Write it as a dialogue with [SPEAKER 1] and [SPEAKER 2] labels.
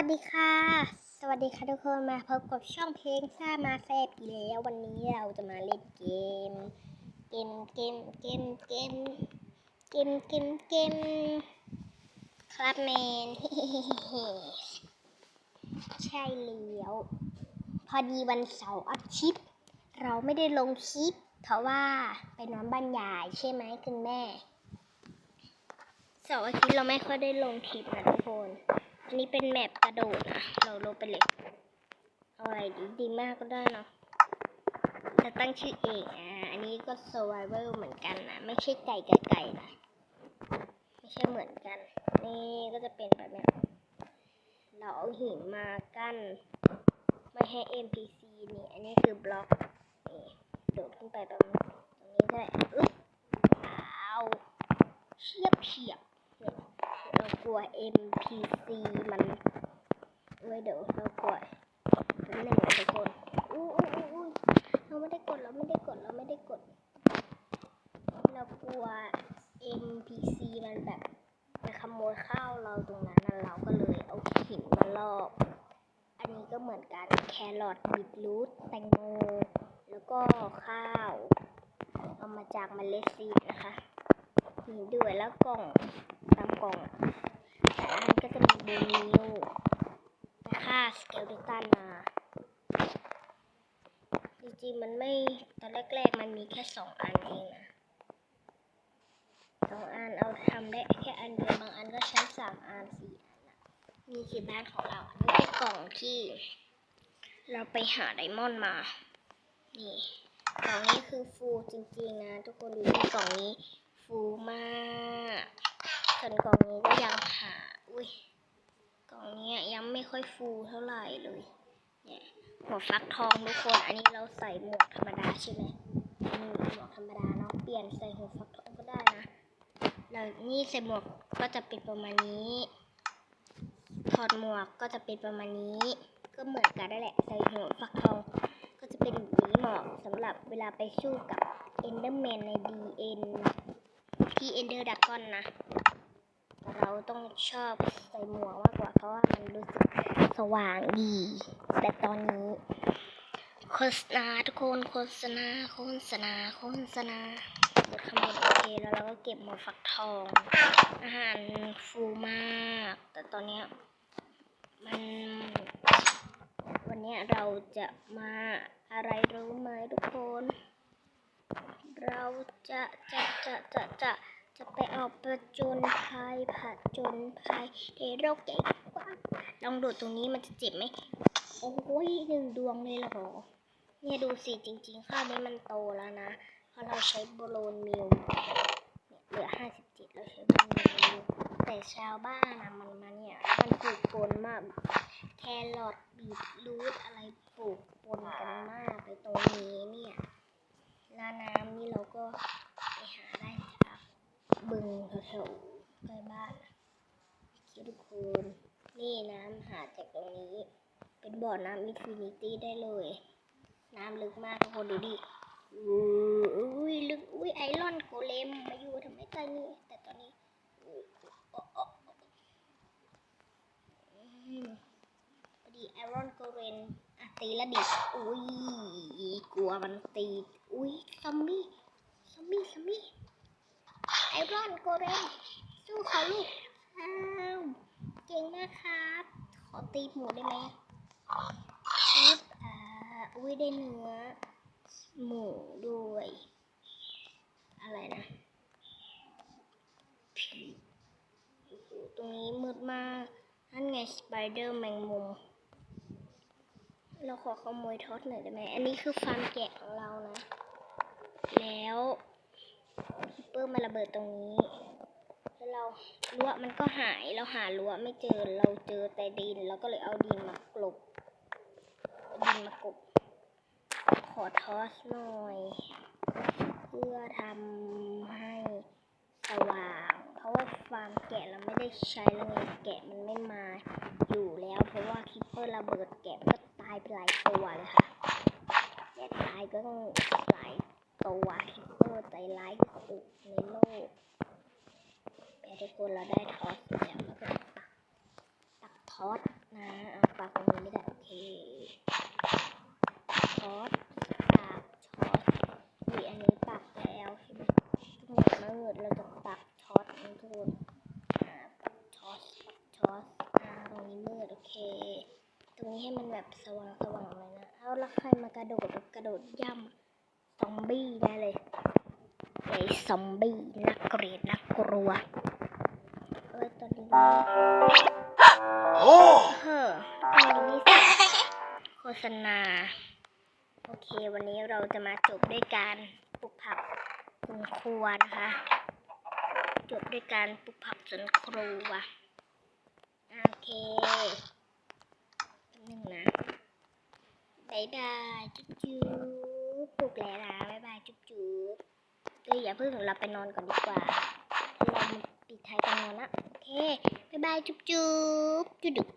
[SPEAKER 1] วัสดีค่ะ สวัสดีค่ะทุกคนมาพบกับช่องเพลงซ่ามาแซบอีกแล้ววันนี้เราจะมาเล่นเกม เกมเกมเกมเกมเกมเกมเกมครับแมนใช่แล้วพอดีวันเสาร์อัพชิปเราไม่ได้ลงคลิป เพราะว่าไปนอนบรรยายใช่ไหมคุณแม่เสาร์อาทิตย์เราไม่ค่อยได้ลงคลิปนะทุกคน อันนี้เป็นแมปกระโดดนะเราลงไปเลย เอาอะไรดีดีมากก็ได้เนาะจะตั้งชื่อเองอะอันนี้ก็ survival เหมือนกันนะไม่ใช่ไก่กับไก่นะไม่ใช่เหมือนกัน นี่ก็จะเป็นแบบเนี้เราเอาหินมากั้นไม่ให้ NPC นี่ อันนี้คือบล็อกนี่โดดขึ้นไปแบบนี้ตรงนี้ได้อึ๊บอ้าวเฉียบเฉียบ เรากลัว NPC มันเว้เดี๋ยวเรากลัวเป็นหนึ่งนะทุกคนอู้อู้อู้อู้เราไม่ได้กดเราไม่ได้กดเราไม่ได้กด เรากลัว NPC มันแบบมาขโมยข้าวเราตรงนั้นเราก็เลยเอาหินมาลอกอันนี้ก็เหมือนกันแครอทบีทรูทแตงโมแล้วก็ข้าวเอามาจากเมล็ดซีดนะคะมีด้วยแล้วกล่องตามกล่อง อันก็จะมีโบนิวค่าสเกลดิตันมาจริงๆมันไม่ตอนแรกๆมันมีแค่สองอันเองนะสองอันเอาทำได้แค่อันเดียวบางอันก็ใช้สามอันสี่อันนะนี่คือบ้านของเราอันนี้คือกล่องที่ เราไปหาไดมอนด์มา นี่กล่องนี้คือฟูจริงๆนะทุกคนดูที่กล่องนี้ฟูมากส่วนกล่องนี้ก็ยังหา อุ้ยกล่องนี้ยังไม่ค่อยฟูเท่าไหร่เลยเนี่ยหมวกฟักทองทุกคน อันนี้เราใส่หมวกธรรมดาใช่ไหมนี่หมวกธรรมดาเนาะเปลี่ยนใส่หัวฟักทองก็ได้นะแล้วนี่ใส่หมวกก็จะเป็นประมาณนี้ถอดหมวกก็จะเป็นประมาณนี้ ก็เหมือนกันได้แหละใส่หัวฟักทองก็จะเป็นแบบนี้เหมาะสำหรับเวลาไปสู้กับ Enderman ใน DN ที่ Ender Dragon นะเรา ต้องชอบใส่หมวกมากกว่า เพราะว่ามันรู้สึกสว่างดี แต่ตอนนี้ โฆษณาทุกคนโฆษณาโฆษณาโฆษณากดคำบนโอเคแล้วเราก็เก็บหมวกฟักทอง อาหารฟูมาก แต่ตอนเนี้ยมันวันเนี้ยเราจะมาอะไรรู้ไหมทุกคน เราจะจะจะจะจะจะ จะไปออกประจนภัยผัดจญภัยในโลกใหญ่กว้างลองดูดตรงนี้มันจะเจ็บไหม โอ้ยหนึ่งดวงเลยเหรอ เนี่ยดูสิจริงๆข้าวนี้มันโตแล้วนะ เพราะเราใช้โบโลนมิลเนี่ยเหลือห้าสิบเจ็ดเราใช้โบโลนมิลแต่ชาวบ้านนะมันมาเนี่ย มันปลูกปนมาก แครอทบีทรูทอะไรปลูกปนกันมากไปตรงนี้เนี่ยหน้าน้ำนี่เราก็ไปหาได้จากบึงแถวๆใกล้บ้านคิด ทุกคน นี่น้ำหาจากตรงนี้ เป็นบ่อน้ำอินฟินิตี้ได้เลย น้ำลึกมากทุกคนดูดิอุ้ยลึกอุ้ยไอรอนโกเลมมาอยู่ทำไมต้นี้แต่ตอนนี้พอดีไอรอนโกเลมอะตีล้วดิอุ้ยกลัวมันตีอุ้ยซอมบี้ซอมบี้ซอมบี้ไอรอนโกเลมสู้เขาลูกอ้าวเก่งมากครับ ขอ ตีหมูได้ไหมอึ๊บอ่าอุ้ยได้เนื้อหมูด้วย อะไรนะผีตรงนี้มืดมากนั่นไงสไปเดอร์แมงมุม เราขอขโมยทอดหน่อยได้ไหม อันนี้คือฟาร์มแกะของเรานะ แล้วฮิปเปอร์มาระเบิดตรงนี้ เรารั้วมันก็หายเราหารั้วไม่เจอเราเจอแต่ดิน เราก็เลยเอาดินมากลบดินมากลบขอทอสหน่อย เพื่อทำให้สว่าง เพราะว่าฟาร์มแกะเราไม่ได้ใช้แล้วไงแกะมันไม่มาอยู่แล้ว เพราะว่าคิปเปอร์ระเบิดแกะก็ตายไปหลายตัวเลยค่ะแกะตายก็ต้องหลายตัวคิปเปอร์ใจร้ายที่สุดในโลกแต่ทุกค นเราได้ทอสแล้วแล้วก็ตักตักทอสนะเอาปากตรงนี้ไม่ได้โอเคช็อตปากช็อตนี่อันนี้ปักแล้วใช่ไหมตรงไหนมืดเราจะปักช็อตนะทุกคนอ่าปักช็อตปักช็อตอ่าตรงนี้มืดโอเค ตรงนี้ให้มันแบบสว่างสว่างเลยนะเอาแล้วใครมากระโดดกระโดดย่ำซอมบี้แน่เลยไอ้ซอมบี้นักเกลียดนักกลัว อ้ยตอนนี้
[SPEAKER 2] Oh!
[SPEAKER 1] เฮ้ออนนี้โฆษณา โอเค วันนี้เราจะมาจบด้วยการปลูกผักบนครัวนะคะ จบด้วยการปลูกผักสวนครัวโอเคแป๊บนึงนะบายบายจุ๊บจุ๊บปลูกแล้วนะบายบายจุ๊บจุ๊บเอ้ยอย่าเพิ่งเราไปนอนก่อนดีกว่าเราปิดท้ายกันนอนนะ เคบายบาย จุ๊บจุ๊บจุ๊บดึก